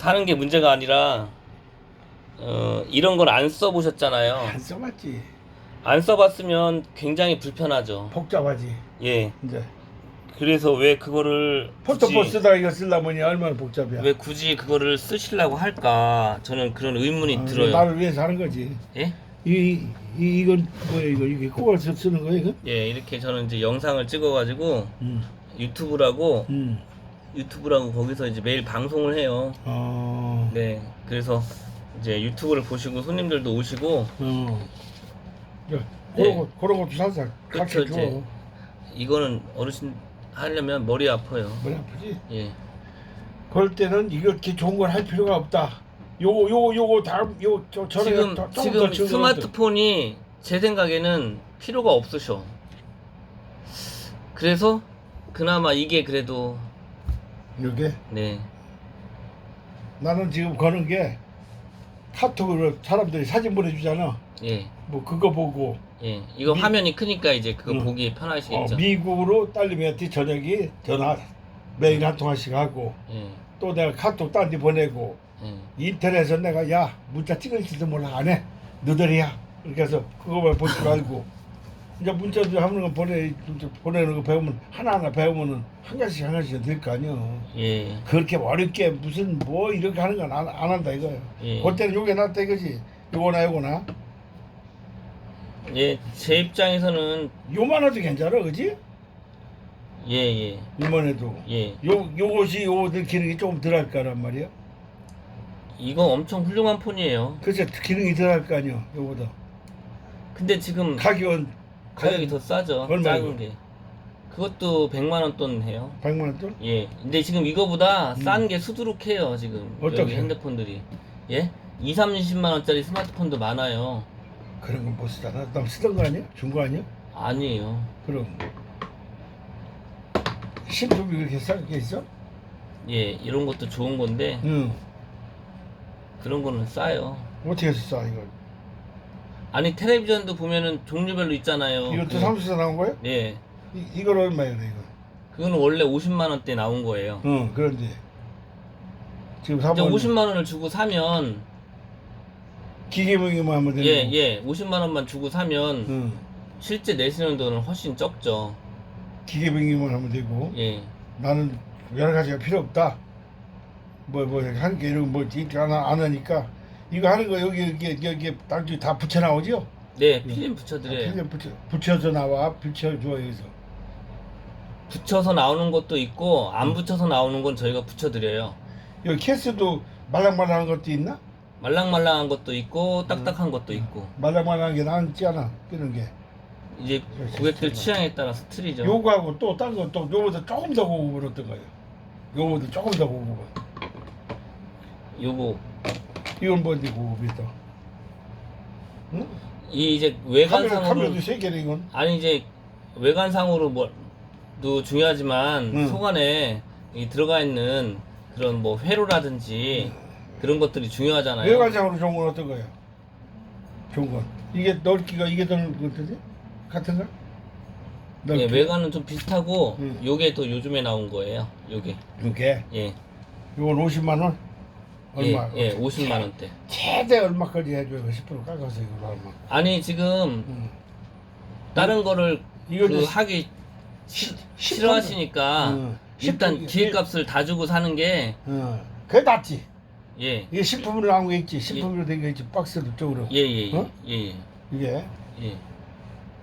사는 게 문제가 아니라 어, 이런 걸 안 써보셨잖아요. 안 써봤지. 안 써봤으면 굉장히 불편하죠. 복잡하지. 예. 이제 그래서 왜 그거를 포스트포 굳이, 쓰다가 이거 쓰려면 얼마나 복잡이야. 왜 굳이 그거를 쓰시려고 할까? 저는 그런 의문이 아, 들어요. 나를 위해서 하는 거지. 예? 이, 이 이건 뭐야 이거 이게 꼬아서 쓰는 거야 이거? 예, 이렇게 저는 이제 영상을 찍어가지고 음. 유튜브라고 음. 유튜브라고 거기서 이제 매일 방송을 해요. 어. 네, 그래서 이제 유튜브를 보시고 손님들도 오시고 어. 야, 네. 그런 거 그런 것도 살살 그쵸, 가르쳐 줘. 이제. 이거는 어르신 하려면 머리 아파요. 머리 아프지? 예, 그럴 때는 이렇게 좋은 걸 할 필요가 없다. 요거 요거 요거 다음 요 저 저런 지금 더- 조금 지금 더 스마트폰이 제 생각에는 필요가 없으셔. 그래서 그나마 이게 그래도 이게 네, 나는 지금 거는 게 카톡으로 사람들이 사진 보내주잖아. 예, 뭐 그거 보고 예. 이거 미- 화면이 크니까 이제 그거 응. 보기 어, 편하시겠죠. 미국으로 딸님한테 저녁에 전화 매일 한 통화씩 하고 예, 또 내가 카톡 딴 데 보내고 예. 인터넷에서 내가 야 문자 찍을지도 몰라 안 해 너들이야 이렇게 해서 그거만 보지 말고 이제 문자 하는 거 보내 보내는 거 배우면 하나 하나 배우면은 한 가지 한 가지 될 거 아니야 예, 그렇게 어렵게 무슨 뭐 이렇게 하는 건안 안 한다 이거야 예. 그때는 요게 낫다 이거지. 요거나 요거나. 예, 제 입장에서는 요만 해도 괜찮아 그지? 예, 예, 요만 해도. 예. 요 요것이 요들 기능이 조금 덜할 거란 말이야. 이거 엄청 훌륭한 폰이에요. 그래서 기능이 덜할 거 아니야 요거보다 근데 지금 가격은 가격이 더 싸죠. 얼마예요? 작은 게. 그것도 100만 원 돈 해요. 100만 원 돈? 예. 근데 지금 이거보다 싼 게 수두룩해요, 지금. 음. 어떻게? 여기 핸드폰들이. 예? 2, 30만 원짜리 스마트폰도 많아요. 그런 건 못 쓰잖아. 남 쓰던 거 아니야? 준 거 아니야? 아니에요. 그럼 신품이 그렇게 싼게 있어? 예, 이런 것도 좋은 건데 응. 그런 거는 싸요. 어떻게 해서 싸 이거? 아니 텔레비전도 보면은 종류별로 있잖아요. 이것도 그- 삼수에서 나온 거야? 예. 이, 이걸 얼마야 이거? 그거는 원래 50만 원대 나온 거예요. 응. 그런데 지금 이제 사면 50만 원을 주고 사면 기계명이만 하면 되는 예, 거. 예. 50만 원만 주고 사면 응. 실제 내시는 돈은 훨씬 적죠. 기계명이만 하면 되고 예. 나는 여러 가지가 필요 없다. 뭐 뭐 한 개 이런 뭐 이렇게 안, 하- 안 하니까 이거 하는 거 여기 여기 여기 딱다 붙여 나오죠? 네, 필름 붙여드려요. 필름 붙여 붙여서 나와 붙여 줘 여기서. 붙여서 나오는 것도 있고 음. 안 붙여서 나오는 건 저희가 붙여드려요. 여기 캐스도 말랑말랑한 것도 있나? 말랑말랑한 것도 음. 있고 딱딱한 것도 있고 말랑말랑한 게 낫지 않아 끼는 게. 이제 고객들 취향에 따라서 틀리죠. 요거하고 또딴거또 요거보다 조금 더 고급은 어떤 거예요? 요거보다 조금 더 고급은. 요거 고급이 또? 응? 이 이제 카메라, 외관상으로 카메라도 세 개네 이건. 아니 이제 외관상으로 뭐도 중요하지만 응. 속안에 이 들어가 있는 그런 뭐 회로라든지 그런 것들이 중요하잖아요. 외관상으로 좋은 건 어떤 거예요? 좋은 건. 이게 넓기가 이게 더 넓은데? 같은가? 예, 넓기. 외관은 좀 비슷하고 응. 요게 또 요즘에 나온 거예요. 요게 이게 예. 이건 50만 원? 얼마? 예, 예, 50만 원대. 최대 얼마까지 해줘요? 10% 깎아서 이거 얼마? 아니 지금 응. 다른 거를 이거 그 이제 하기 시- 싫어하시니까 응. 일단 십분- 기획값을 다 주고 사는 게 어, 그게 낫지. 예. 이게 식품으로 나온 거 있지. 식품으로 된 거 있지. 박스도 쪽으로. 예, 예, 예. 어? 예, 예. 이게 예.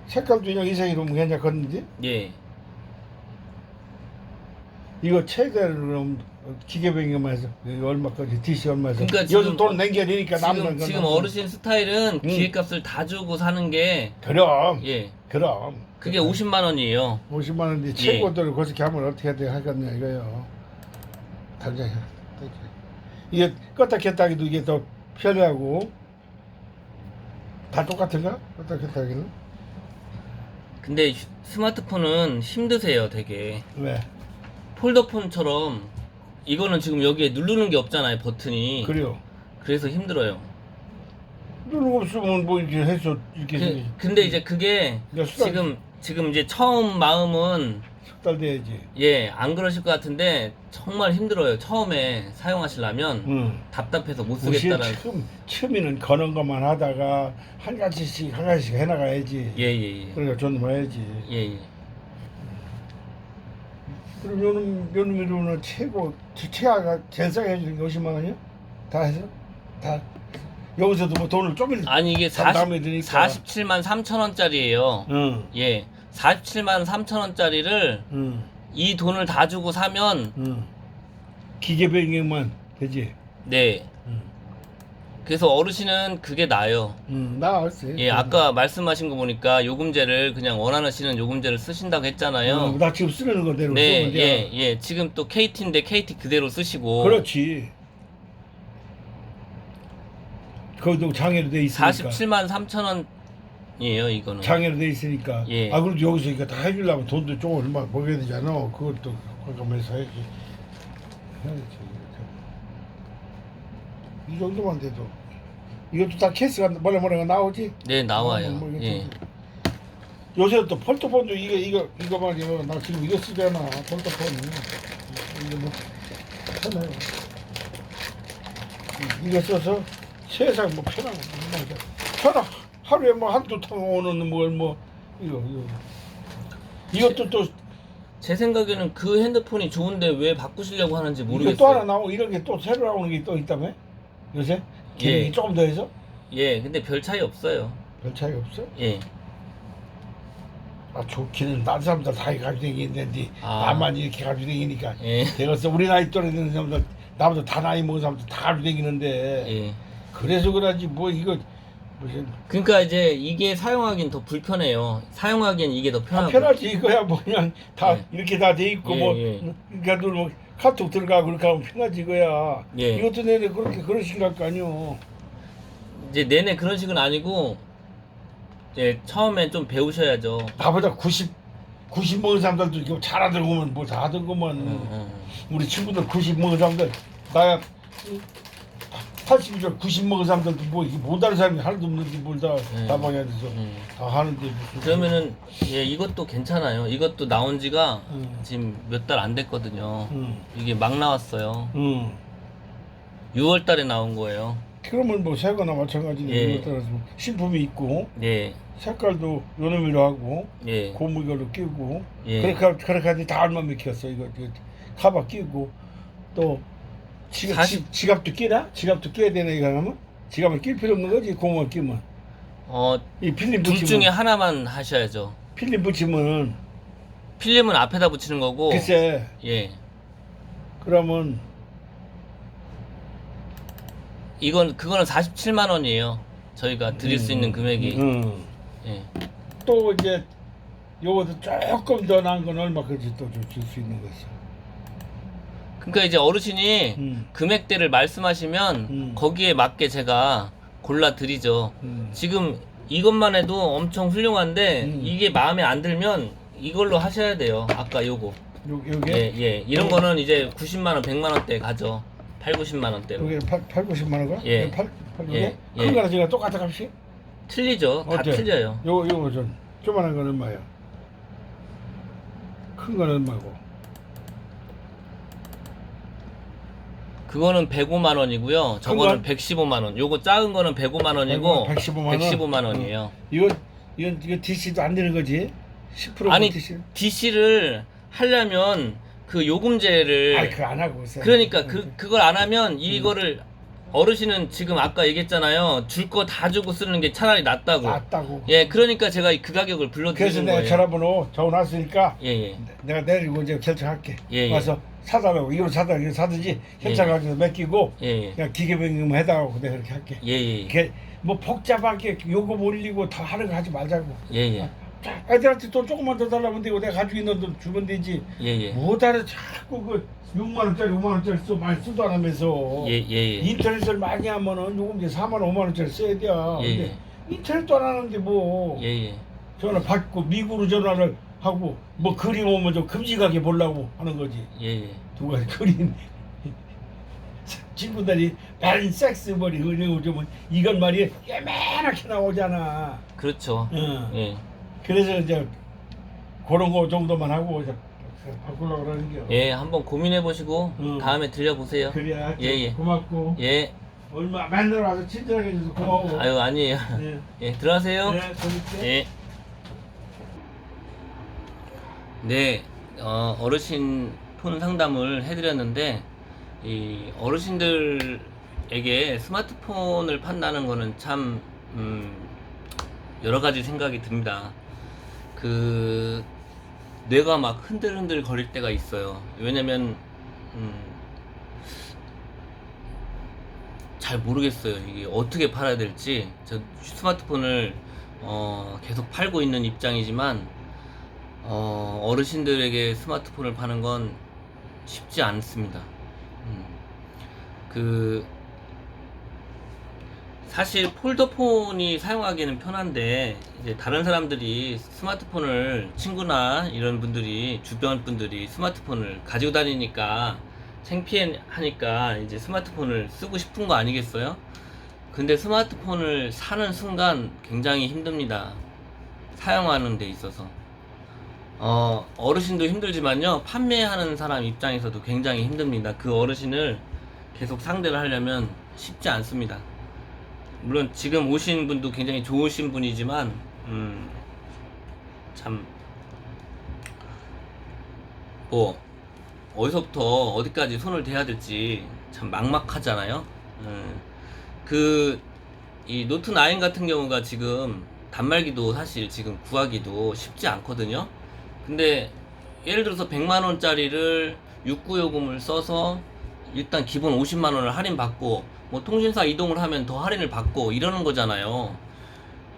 색깔도 그냥 이상이로면 괜찮겠는데? 예. 이거 최대로 그럼 기계병이만 해서 얼마까지 DC 얼마에서 그러니까 요즘 지금 돈 남겨내니까 남는 지금 건 지금 남는 어르신 스타일은 응. 기획값을 다 주고 사는 게 그럼 예. 그럼 그게 50만 원이에요. 50만 원인데 예. 최고들을 그렇게 하면 어떻게 해야 하겠냐 이거요. 당장 이게 껐다 켰다 하기도 이게 더 편리하고 다 똑같은가? 껐다 켰다 하기는 근데 휴- 스마트폰은 힘드세요, 되게. 왜? 폴더폰처럼 이거는 지금 여기에 누르는 게 없잖아요, 버튼이. 그래요. 그래서 힘들어요. 누르고 없으면 뭐 이렇게 해서 이렇게 그, 근데 이제 그게 야, 수단- 지금 지금 이제 처음 마음은 숙달 돼야지. 예, 안 그러실 것 같은데 정말 힘들어요. 처음에 사용하시려면 응. 답답해서 못 우리 쓰겠다는. 처음 처음에는 거는 것만 하다가 한 가지씩 한 가지씩 해나가야지. 예, 예, 예. 그러니까 좀 해야지. 예, 예. 그럼 요놈 요놈이로는 최고 최- 최하가 제일 싸게 해주는 게 50만 원이요? 다 해서 다 여기서도 뭐 돈을 조금 아니 이게 담담해 40, 드니까. 47만 3천 원짜리예요. 응, 예. 47만 3천 원짜리를 응, 이 돈을 다 주고 사면 응. 기계 변경만 되지. 네. 응, 그래서 어르신은 그게 나아요. 응, 나 알았어요. 예, 아까 말씀하신 거 보니까 요금제를 그냥 원하시는 요금제를 쓰신다고 했잖아요. 응, 나 지금 쓰는 거대로 네, 쓰면 돼. 예, 예. 지금 또 KT인데 KT 그대로 쓰시고 그렇지. 거기도 장애로 돼 있으니까. 47만 3천 원이에요, 이거는. 장애로 돼 있으니까. 예. 아 그래도 여기서 이거 다 해주려면 돈도 조금 얼마 먹여야 되잖아. 그것도 관감해서 해야지. 해야지. 이 정도만 돼도 이것도 다 케이스가 뭐라 뭐라가 나오지? 네, 나와요. 뭐 이거 예. 좀- 요새 또 폴더폰도 이거 이거 이거 말이야. 나 지금 이거 쓰잖아. 폴더폰. 이거 뭐 편해요. 이- 이거 써서 세상 뭐 편하고 편하 하루에 뭐 한두 통 오는 뭘 뭐 이거 이거 이것도 또 제 생각에는 그 핸드폰이 좋은데 왜 바꾸시려고 하는지 이거 모르겠어요. 또 하나 나오고 이런 게 또 새로 나오는 게 또 있다며 요새 예. 조금 더 해서 예, 근데 별 차이 없어요. 별 차이 없어? 예. 아 좋기는 다른 사람들 다 가지고 다니는데 아. 나만 이렇게 가지고 다니니까 예. 내가서 우리 나이 또래 되는 사람들 나보다 다 나이 먹은 사람들 다 가지고 다니는데 예. 그래서 그러지 뭐 이거 무슨 그러니까 이제 이게 사용하기는 더 불편해요. 사용하기엔 이게 더다 편하고. 편하지 이거야 뭐 그냥 다 예. 이렇게 다 돼 있고 예, 뭐 예. 그러니까 뭐 카톡 들어가고 그렇게 하면 편하지 이거야 예. 이것도 내내 그렇게 그런 생각 거 아니오 이제 내내 그런 식은 아니고 이제 처음에 좀 배우셔야죠. 나보다 90 90 먹은 사람들도 이거 거면 뭐다 하던 거만 음, 음. 우리 친구들 90 먹은 사람들 나야 80이죠 90 먹은 사람들도 뭐 이게 못 하는 사람이 하나도 없는데 뭘다 음. 다방해야 돼서 음. 다 하는데 무슨 그러면은 예 이것도 괜찮아요. 이것도 나온 지가 음. 지금 몇 달 안 됐거든요. 응. 이게 막 나왔어요. 응. 6월 달에 나온 거예요. 그러면 뭐 새거나 마찬가지네 예. 이거 따라서 신품이 있고 예. 색깔도 요놈이로 하고 예. 고무 이걸로 끼고 예. 그렇게 하- 그렇게 하더니 다 얼마 맥혔어 이거 이거 카바 끼고 또 지갑, 사십- 지, 지갑도 끼나? 지갑도 끼야 되나 이거 하면? 지갑을 낄 필요 없는 거지 고무만 끼면 어, 이 필름 둘 붙이면 중에 하나만 하셔야죠. 필름 붙이면 필름은 앞에다 붙이는 거고 글쎄 예. 그러면 이건 그거는 47만 원이에요. 저희가 드릴 수 있는 금액이. 음. 예. 또 이제 요것도 조금 더 나은 건 얼마 그지 또 줄 수 있는 거지 그러니까 이제 어르신이 음. 금액대를 말씀하시면 음. 거기에 맞게 제가 골라 드리죠. 음. 지금 이것만 해도 엄청 훌륭한데 음. 이게 마음에 안 들면 이걸로 하셔야 돼요. 아까 요거. 요, 요게 예, 예. 이런 어. 거는 이제 90만 원, 100만 원대 가죠. 8, 90만 원대로. 요게 8, 8 90만 원가? 예. 8, 8 예? 예. 큰 거랑 제가 똑같은 값이? 틀리죠. 다 어때? 틀려요. 요, 요거 좀 조만한 건 얼마야? 큰 거는 얼마고? 그거는 105만 원이고요. 저거는 건? 115만 원. 요거 작은 거는 105만 원이고 115만 원? 115만 원이에요. 이거 이건 이거 DC도 안 되는 거지? 10% 아니 DC? DC를 하려면 그 요금제를 아니 그거 안 하고 있어. 그러니까 그 그걸 안 하면 이거를 어르신은 지금 아까 얘기했잖아요. 줄 거 다 주고 쓰는 게 차라리 낫다고. 낫다고. 예, 그러니까 제가 그 가격을 그래서 불러드리는 내가 거예요. 전화번호 적어놨으니까 예, 예. 내가 내리고 이제 결정할게. 예, 예. 와서 사달라고 이걸 사달라고 이거 사든지 현장 예. 가서 맡기고 예, 예. 그냥 기계 변경만 해달라고 내가 그렇게 할게. 예, 예. 이게 뭐 복잡하게 요금 올리고 다 하는 거 하지 말자고. 예, 예. 자, 애들한테 돈 조금만 더 달라면 되고 내가 가지고 있는 돈 주면 되지. 예, 예. 뭐다래 자꾸 그 6만 원짜리 5만 원짜리 써 많이 쓰도 안 하면서 예, 예, 예. 인터넷을 많이 하면은 요금 이제 4만 원 5만 원짜리 써야 돼. 예, 근데 인터넷도 안 하는데 뭐 예, 예. 전화 받고 미국으로 전화를 하고 뭐 그림 오면 좀 큼직하게 보려고 하는 거지. 예, 예. 두 가지 그림 친구들이 다른 섹스 머리 그리고 좀 이건 말이 예매하게 나오잖아. 그렇죠. 응. 예. 그래서 이제 그런 거 정도만 하고 이제 바꾸려고 그러는 게. 예, 한번 고민해 보시고 응. 다음에 들려 보세요. 그래야 예, 예. 고맙고 예. 얼마 맨날 와서 친절하게 해줘서 고마워. 아유, 아니에요. 예. 예, 들어가세요. 네, 재밌게. 예. 네, 어, 어르신 폰 상담을 해드렸는데, 이 어르신들에게 스마트폰을 판다는 거는 참, 음, 여러 가지 생각이 듭니다. 그, 뇌가 막 흔들흔들 거릴 때가 있어요. 왜냐면, 음, 잘 모르겠어요. 이게 어떻게 팔아야 될지. 저 스마트폰을 어, 계속 팔고 있는 입장이지만 어, 어르신들에게 스마트폰을 파는 건 쉽지 않습니다. 음. 그 사실 폴더폰이 사용하기는 편한데 이제 다른 사람들이 스마트폰을 친구나 이런 분들이 주변 분들이 스마트폰을 가지고 다니니까 창피해 하니까 이제 스마트폰을 쓰고 싶은 거 아니겠어요? 근데 스마트폰을 사는 순간 굉장히 힘듭니다. 사용하는 데 있어서. 어, 어르신도 힘들지만요. 판매하는 사람 입장에서도 굉장히 힘듭니다. 그 어르신을 계속 상대를 하려면 쉽지 않습니다. 물론 지금 오신 분도 굉장히 좋으신 분이지만, 음, 참, 뭐, 어디서부터 어디까지 손을 대야 될지 참 막막하잖아요. 음, 그, 이 노트 9 같은 경우가 지금 단말기도 사실 지금 구하기도 쉽지 않거든요. 근데 예를 들어서 100만 원짜리를 육구 요금을 써서 일단 기본 50만 원을 할인 받고 뭐 통신사 이동을 하면 더 할인을 받고 이러는 거잖아요.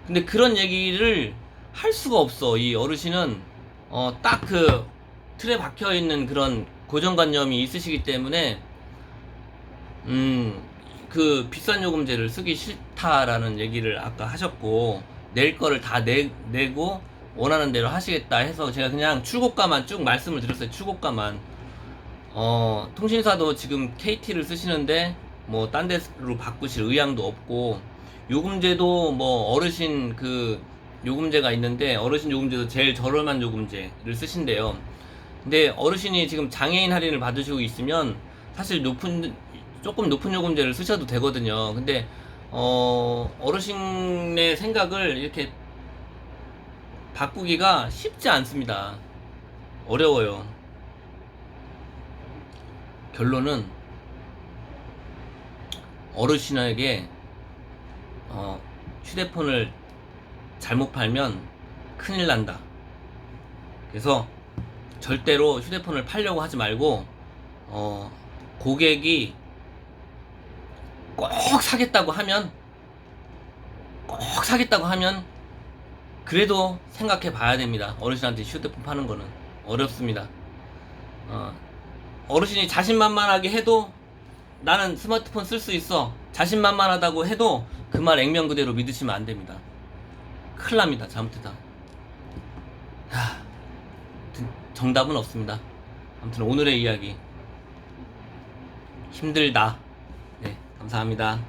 근데 그런 얘기를 할 수가 없어. 이 어르신은 어, 딱 그 틀에 박혀 있는 그런 고정관념이 있으시기 때문에 음, 그 비싼 요금제를 쓰기 싫다라는 얘기를 아까 하셨고 낼 거를 다 내, 내고 원하는 대로 하시겠다 해서 제가 그냥 출고가만 쭉 말씀을 드렸어요. 출고가만. 어, 통신사도 지금 KT를 쓰시는데 뭐 딴 데로 바꾸실 의향도 없고 요금제도 뭐 어르신 그 요금제가 있는데 어르신 요금제도 제일 저렴한 요금제를 쓰신대요. 근데 어르신이 지금 장애인 할인을 받으시고 있으면 사실 높은 조금 높은 요금제를 쓰셔도 되거든요. 근데 어 어르신의 생각을 이렇게 바꾸기가 쉽지 않습니다. 어려워요. 결론은 어르신에게 어, 휴대폰을 잘못 팔면 큰일 난다. 그래서 절대로 휴대폰을 팔려고 하지 말고 어, 고객이 꼭 사겠다고 하면 꼭 사겠다고 하면 그래도 생각해 봐야 됩니다. 어르신한테 휴대폰 파는 거는 어렵습니다. 어, 어르신이 자신만만하게 해도 나는 스마트폰 쓸 수 있어. 자신만만하다고 해도 그 말 액면 그대로 믿으시면 안 됩니다. 큰일 납니다. 잘못했다. 하, 정답은 없습니다. 아무튼 오늘의 이야기 힘들다. 네, 감사합니다.